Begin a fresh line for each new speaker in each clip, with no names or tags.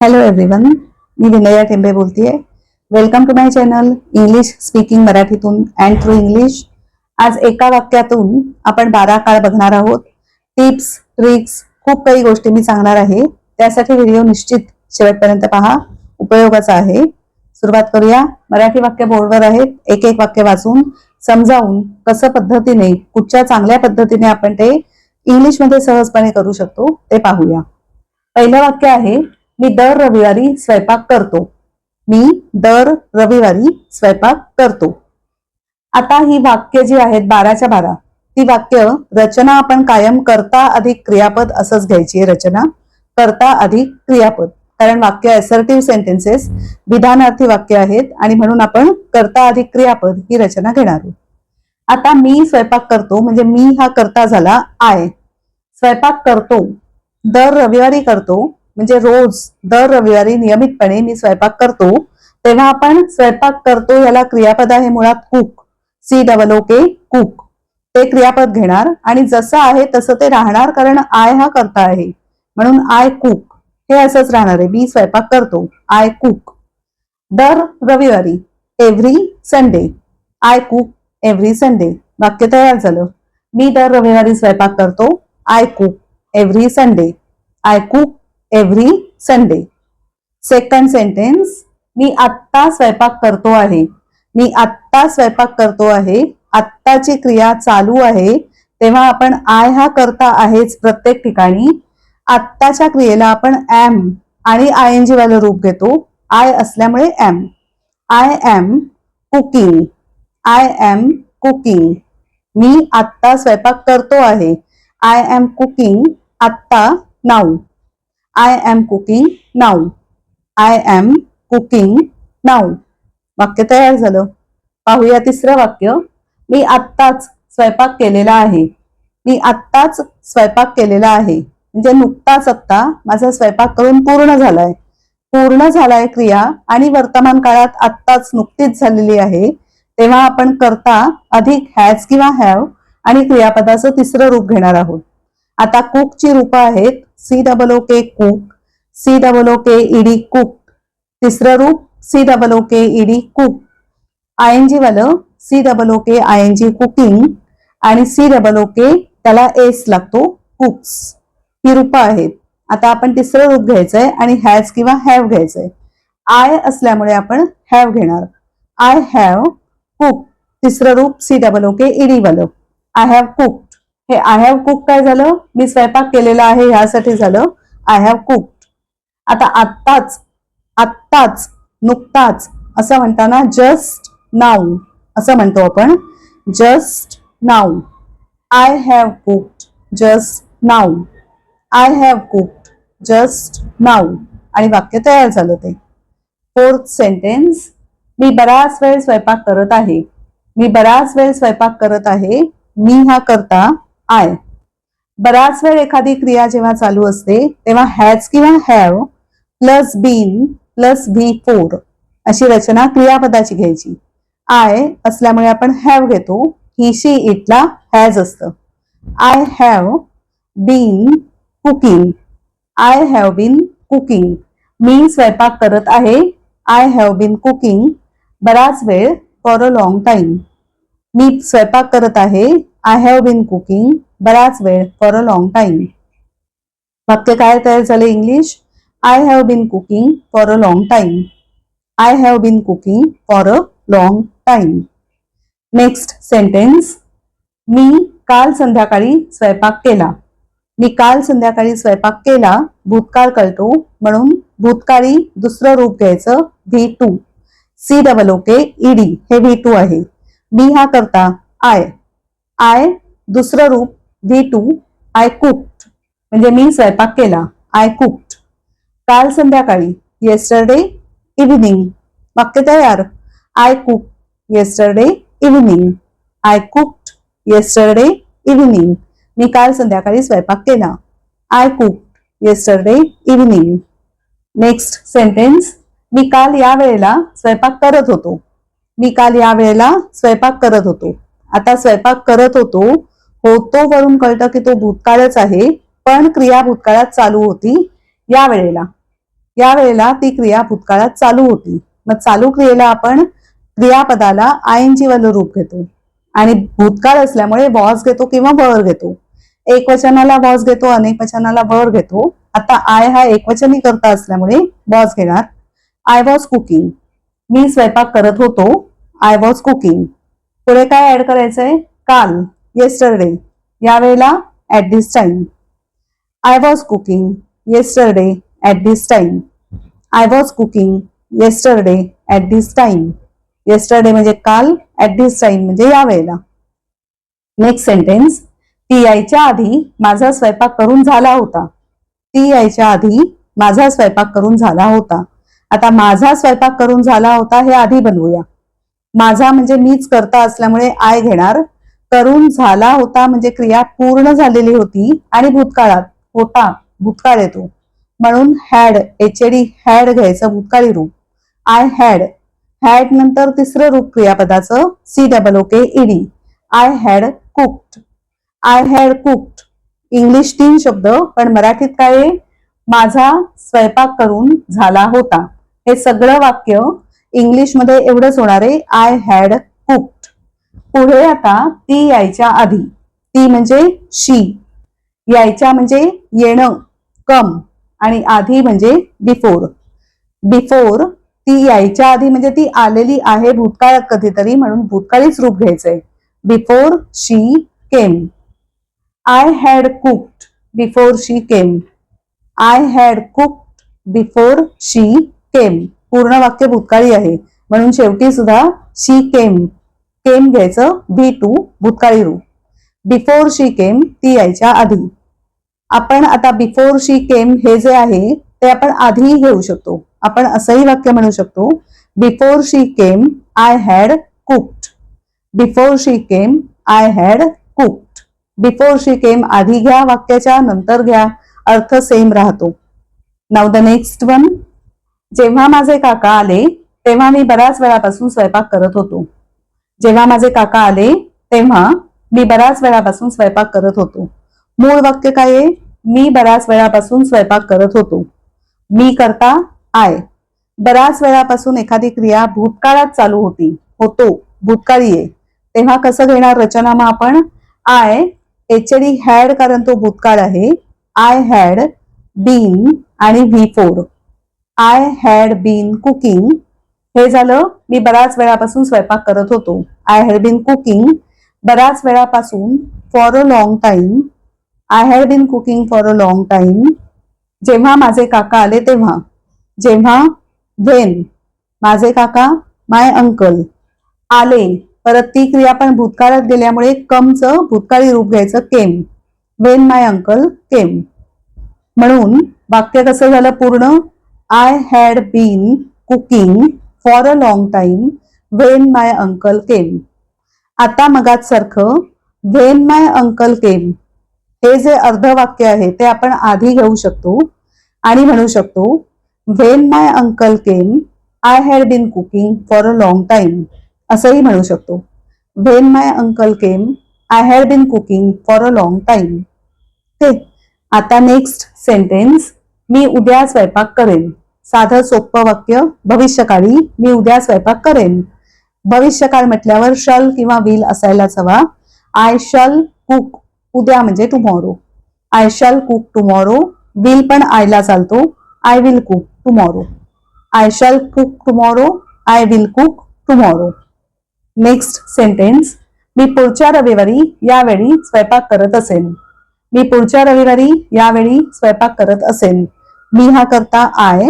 Hello everyone मी विनया टेंबे बोलतेय. Welcome to my channel English speaking मराठीतून and through English आज एका वाक्यातून आपण बारा काळ बघणार आहोत. टिप्स ट्रिक्स खूप काही गोष्टी मी सांगणार आहे. त्यासाठी व्हिडिओ निश्चित शेवटपर्यंत पहा. उपयोगाचा आहे. सुरुवात करूया. मराठी वाक्य बोर्डवर आहेत. एक एक वाक्य वाचून समजावून कसं पद्धतीने कुठच्या चांगल्या पद्धतीने आपण ते इंग्लिशमध्ये सहजपणे करू शकतो ते पाहूया. पहिलं वाक्य आहे मी दर रविवारी स्वयंपाक करतो. मी दर रविवारी स्वयंपाक करतो. आता ही वाक्य जी आहेत बाराच्या बारा ती वाक्य रचना आपण कायम करता अधिक क्रियापद असंच घ्यायची आहे रचना करता अधिक क्रियापद. कारण वाक्य असर्टिव्ह सेंटेन्सेस विधानार्थी वाक्य आहेत आणि म्हणून आपण करता अधिक क्रियापद ही रचना घेणार आहोत. आता मी स्वयंपाक करतो म्हणजे मी हा करता झाला आय. स्वयंपाक करतो दर रविवारी करतो म्हणजे रोज दर रविवारी नियमितपणे मी स्वयंपाक करतो. तेव्हा आपण स्वयंपाक करतो याला क्रियापद आहे मुळात cook C double O K cook ते क्रियापद घेणार आणि जसं आहे तसं ते राहणार कारण आय हा करता आहे. म्हणून आय कुक हे असंच राहणार आहे. मी स्वयंपाक करतो. आय कुक दर रविवारी every Sunday I cook every Sunday वाक्य तयार झालं. मी दर रविवारी स्वयंपाक करतो. I cook every Sunday I cook every Sunday second sentence मी आत्ता स्वयंपाक करतो आहे. मी आत्ता स्वयंपाक करतो आहे. आत्ताची क्रिया चालू आहे. तेव्हा आपण आय हा करता आहेच प्रत्येक ठिकाणी. आत्ताच्या क्रियेला आपण एम आणि आय एन जी वालं रूप घेतो. आय असल्यामुळे am I am cooking I am cooking मी आत्ता स्वयंपाक करतो आहे. आय एम कुकिंग आत्ता now I am cooking now I am cooking now वाक्य तयार झालं. पाहूया तिसरं वाक्य. मी आत्ताच स्वयंपाक केलेला आहे. मी आत्ताच स्वयंपाक केलेला आहे. म्हणजे नुकताच आत्ता माझा स्वयंपाक करून पूर्ण झालाय. पूर्ण झालाय क्रिया आणि वर्तमान काळात आत्ताच नुकतीच झालेली आहे. तेव्हा आपण करता अधिक हॅज किंवा हॅव आणि क्रियापदाचं तिसरं रूप घेणार आहोत. आता कुकची रूपं आहेत. C double O K cook C double O K ED cook तिसरं रूप C double O K ED cook I N G वालं C double O K I N G cooking आणि सी डबल ओ के त्याला S लागतो cooks ही रूपं आहेत. आता आपण तिसरं रूप घ्यायचंय आणि हॅज किंवा हॅव घ्यायचंय. आय असल्यामुळे आपण हॅव घेणार. आय हॅव कुक तिसरं रूप C double O K ED वालं. आय हॅव कुक्ड हे आय हॅव कुक काय झालं? मी स्वयंपाक केलेला आहे ह्यासाठी झालं आय हॅव कुक्ड आता आत्ताच आत्ताच नुकताच असं म्हणताना जस्ट नाऊ असं म्हणतो आपण. Just now I have cooked just now I have cooked just now आणि वाक्य तयार झालं ते. फोर्थ सेंटेन्स मी बराच वेळ स्वयंपाक करत आहे. मी बराच वेळ स्वयंपाक करत आहे. मी हा करता आय. बराच वेळ एखादी क्रिया जेव्हा चालू असते तेव्हा हॅज किंवा have plus been plus V four अशी रचना क्रियापदाची घ्यायची. आय असल्यामुळे आपण हॅव घेतो ही शी इटला हॅज असतं. I have been cooking. I have been cooking. मी स्वयंपाक करत आहे आय हॅव बीन कुकिंग. बराच वेळ फॉर अ लॉंग टाइम. मी स्वयंपाक करत आहे आय हॅव बीन कुकिंग बराच वेळ फॉर अ लॉंग टाइम वाक्य काय तयार झाले English I have been cooking for a long time I have been cooking for a long time next sentence मी काल संध्याकाळी स्वयंपाक केला. मी काल संध्याकाळी स्वयंपाक केला भूतकाळ कळतो म्हणून भूतकाळी दुसरं रूप घ्यायचं V two C double O K ED हे व्ही टू आहे. मी हा करता आय आय दुसरं रूप व्ही टू आय कुक्ड. म्हणजे मी स्वयंपाक केला आय कुक्ड. काल संध्याकाळी येस्टरडे इव्हिनिंग वाक्य तयार. I cook yesterday evening I cooked yesterday evening मी काल संध्याकाळी स्वयंपाक केला. I cooked yesterday evening next sentence मी काल या वेळेला स्वयंपाक करत होतो. मी काल या वेळेला स्वयंपाक करत होतो. आता स्वयंपाक करत होतो. होतो वरून कळतं की तो भूतकाळच आहे पण क्रिया भूतकाळात चालू होती या वेळेला या वेळेला ती क्रिया भूतकाळात चालू होती. मग चालू क्रियेला आपण क्रियापदाला आय एन जी वालं रूप घेतो. आणि भूतकाळ असल्यामुळे वॉज घेतो किंवा वर घेतो. एक वचनाला वॉज घेतो अनेक वचनाला वर घेतो. आता आय हा एकवचनी करता असल्यामुळे वॉज घेणार. I was cooking. मी स्वयंपाक करत होतो. I was cooking. पुढे काय ऍड करायचंय? काल येस्टरडे यावेळेला at this time I was cooking yesterday at this time I was cooking yesterday at this time yesterday म्हणजे काल ऍट दिस टाइम म्हणजे यावेळेला. नेक्स्ट सेंटेन्स ती यायच्या आधी माझा स्वयंपाक करून झाला होता. ती यायच्या आधी माझा स्वयंपाक करून झाला होता. आता माझा स्वयंपाक करून झाला होता हे आधी बनवूया. माझा म्हणजे मीच करता असल्यामुळे आय घेणार. करून झाला होता म्हणजे क्रिया पूर्ण झालेली होती आणि भूतकाळात होता भूतकाळ येतो. म्हणून हॅड एच डी हॅड घ्यायचं भूतकाळी रूप. आय हॅड हॅड नंतर तिसरं रूप क्रियापदाचं C double O K ED I had cooked I had cooked English तीन शब्द पण मराठीत काय माझा स्वयंपाक करून झाला होता. हे सगळं वाक्य इंग्लिशमध्ये एवढंच होणार आहे. आय हॅड कुक्ड पुढे आता ती यायच्या आधी. ती म्हणजे शी यायच्या म्हणजे येणं कम आणि आधी म्हणजे बिफोर बिफोर ती यायच्या आधी म्हणजे ती आलेली आहे भूतकाळात कधीतरी म्हणून भूतकाळीच रूप घ्यायचंय. Before she came I had cooked before she came I had cooked before she came पूर्ण वाक्य भूतकाळी आहे. म्हणून शेवटी सुद्धा शी केम केम घ्यायचं बी टू भूतकाळी रूप. बिफोर शी केम ती यायच्या आधी. आपण आता बिफोर शी केम हे जे आहे ते आपण आधी घेऊ शकतो. आपण असंही वाक्य म्हणू शकतो before she came I had cooked before she came I had cooked before she came आधी घ्या वाक्याच्या नंतर घ्या. अर्थ सेम राहतो. नाव द नेक्स्ट वन जेव्हा माझे काका आले तेव्हा मी बऱ्याच वेळापासून स्वयंपाक करत होतो. जेव्हा माझे काका आले तेव्हा मी बऱ्याच वेळापासून स्वयंपाक करत होतो. मूळ वाक्य काय आहे? मी बऱ्याच वेळापासून स्वयंपाक करत होतो. मी करता आय. बऱ्याच वेळापासून एखादी क्रिया भूतकाळात चालू होती होतो भूतकाळी आहे. तेव्हा कसं घेणार रचना मग आपण? आय एचडी हॅड कारण तो भूतकाळ आहे. आय हॅड बीन आणि V four. I had been cooking हे झालं मी बऱ्याच वेळापासून स्वयंपाक करत होतो. आय हॅड बीन कुकिंग बऱ्याच वेळापासून for a long time I had been cooking for a long time जेव्हा माझे काका आले तेव्हा. जेव्हा व्हेन माझे काका माय अंकल आले परत ती क्रिया पण भूतकाळात गेल्यामुळे कमचं भूतकाळी रूप घ्यायचं केम. वेन माय अंकल केम म्हणून वाक्य कसं झालं पूर्ण? I had been cooking for a long time when my uncle came आता मगात सारखं वेन माय अंकल केम हे जे अर्धवाक्य आहे ते आपण आधी घेऊ शकतो आणि म्हणू शकतो when my uncle came I had been cooking for a long time असंही म्हणू शकतो. When my uncle came I had been cooking for a long time ते आता नेक्स्ट सेंटेन्स मी उद्या स्वयंपाक करेन. साधं सोपं वाक्य भविष्यकाळी मी उद्या स्वयंपाक करेन. भविष्यकाळ म्हटल्यावर शल किंवा विल असायलाच हवा आय शल कुक उद्या म्हणजे tomorrow I shall cook tomorrow will पण आयला चालतो. I will cook tomorrow I shall cook tomorrow I will cook tomorrow next sentence मी पुढच्या रविवारी यावेळी स्वयंपाक करत असेन. मी पुढच्या रविवारी यावेळी स्वयंपाक करत असेन. मी हा करता आय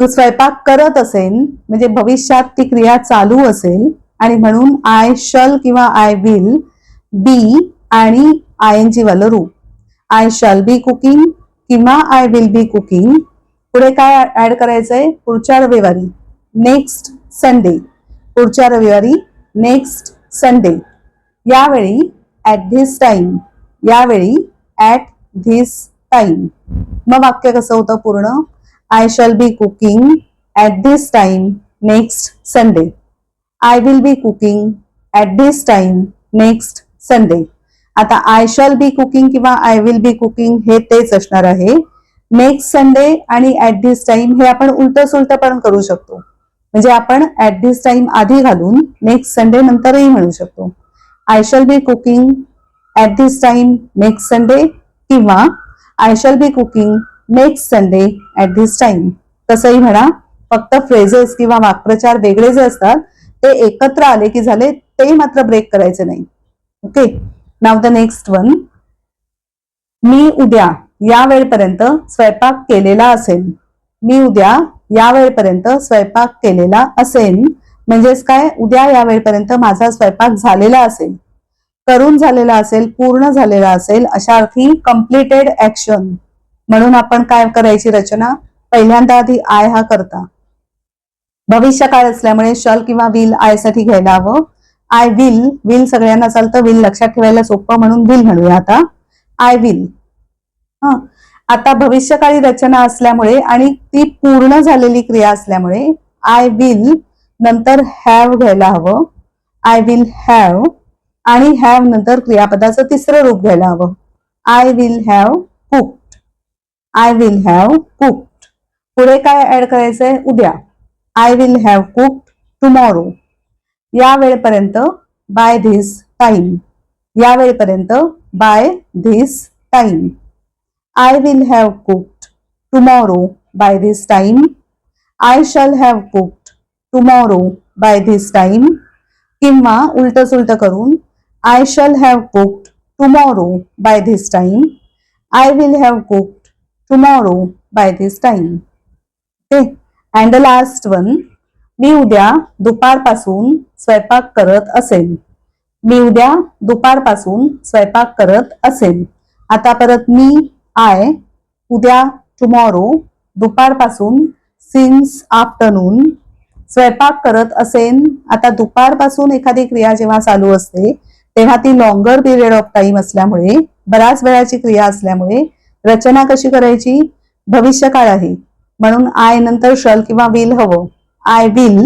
स्वयंपाक करत असेन म्हणजे भविष्यात ती क्रिया चालू असेल आणि म्हणून आय शल किंवा आय विल बी आणि आय एन जी वालं रूप. आय शल बी कुकिंग किंवा आय विल बी कुकिंग पुढे काय ऍड करायचंय? पुढच्या रविवारी. नेक्स्ट संडे पुढच्या रविवारी नेक्स्ट संडे यावेळी ऍट धिस टाइम यावेळी ऍट धिस टाइम मग वाक्य कसं होतं पूर्ण? I shall be cooking at this time next Sunday I will be cooking at this time next Sunday आता आय शॅल बी कुकिंग किंवा आय विल बी कुकिंग हे तेच असणार आहे. नेक्स्ट संडे आणि ऍट दिस टाइम हे आपण उलट सुलट पण करू शकतो. म्हणजे आपण ऍट दिस टाइम आधी घालून नेक्स्ट संडे नंतरही म्हणू शकतो. I shall be cooking at this time next Sunday किंवा I shall be cooking next Sunday at this time तसंही म्हणा फक्त फ्रेजेस किंवा वाक्प्रचार वेगळे जे असतात ते एकत्र आले की झाले ते मात्र ब्रेक करायचे नाही. Okay now the next one मी उद्या या वेळपर्यंत स्वयंपाक केलेला असेल. मी उद्या या वेळपर्यंत स्वयंपाक केलेला असेल. म्हणजेच काय? उद्या या वेळपर्यंत माझा स्वयंपाक झालेला असेल. करून झालेला असेल पूर्ण झालेला असेल अशा अर्थी कम्प्लिटेड ऍक्शन म्हणून आपण काय करायची रचना? पहिल्यांदा आधी आय हा करता. भविष्य काळ असल्यामुळे शल किंवा विल आयसाठी घ्यायला हवं आय विल विल सगळ्यांना चालतं विल लक्षात ठेवायला सोपं म्हणून विल म्हणूया आता. आय विल हा. आता भविष्यकाळी रचना असल्यामुळे आणि ती पूर्ण झालेली क्रिया असल्यामुळे आय विल नंतर हॅव घ्यायला हवं. आय विल हॅव आणि हॅव नंतर क्रियापदाचं तिसरं रूप घ्यायला हवं. I will have cooked I will have cooked पुढे काय ऍड करायचंय? उद्या. I will have cooked tomorrow या वेळपर्यंत बाय धिस टाइम या वेळपर्यंत by this time I will have cooked tomorrow by this time I shall have cooked tomorrow by this time किंवा उलट सुलट करून I shall have cooked tomorrow by this time. I will have cooked tomorrow by this time. Okay. And the last one मी उद्या दुपारपासून स्वयंपाक करत असेल मी उद्या दुपारपासून स्वयंपाक करत असेल आता परत मी आय उद्या टुमॉरो दुपारपासून सिन्स आफ्टरनून स्वयंपाक करत असेन आता दुपारपासून एखादी क्रिया जेव्हा चालू असते तेव्हा ती लॉंगर पिरियड ऑफ टाइम असल्यामुळे बऱ्याच वेळाची क्रिया असल्यामुळे रचना कशी करायची? भविष्यकाळ आहे. म्हणून आय नंतर शल किंवा विल हवं. आय विल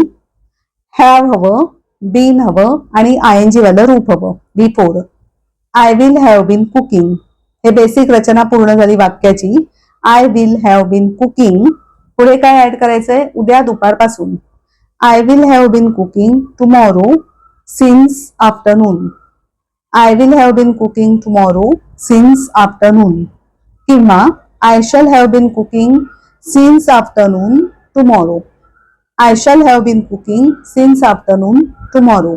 हॅव हवं बीन हवं आणि आय एन जी वालं रूप हवं. B four I will have been cooking हे बेसिक रचना पूर्ण झाली वाक्याची. I will have been cooking पुढे काय ऍड करायचंय? उद्या दुपारपासून. I will have been cooking tomorrow since afternoon I will have been cooking tomorrow since afternoon किंवा I shall have been cooking since afternoon tomorrow I shall have been cooking since afternoon tomorrow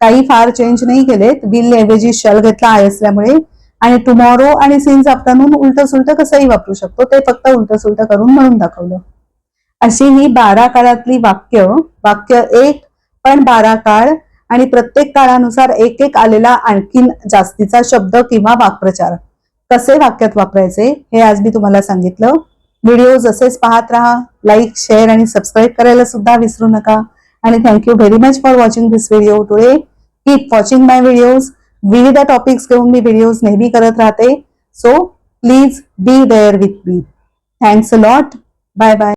काही फार change नाही केलेत. Bill ऐवजी शल घेतला I असल्यामुळे. आणि tomorrow आणि सिन्स आफ्टरनून उलट सुलट कसंही वापरू शकतो. ते फक्त उलट सुलट करून म्हणून दाखवलं. अशी ही बारा काळातली वाक्य. वाक्य एक पण बारा काळ आणि प्रत्येक काळानुसार एक एक आलेला आणखीन जास्तीचा शब्द किंवा वाक्प्रचार. कसे वाक्यात वापरायचे हे आज मी तुम्हाला सांगितलं. व्हिडिओ जसेच पाहत राहा लाईक शेअर आणि सबस्क्राईब करायला सुद्धा विसरू नका. आणि thank you very much for watching this video today keep watching my videos विविध टॉपिक्स घेऊन मी व्हिडिओज नेहमी करत राहते. So please be there with me thanks a lot bye bye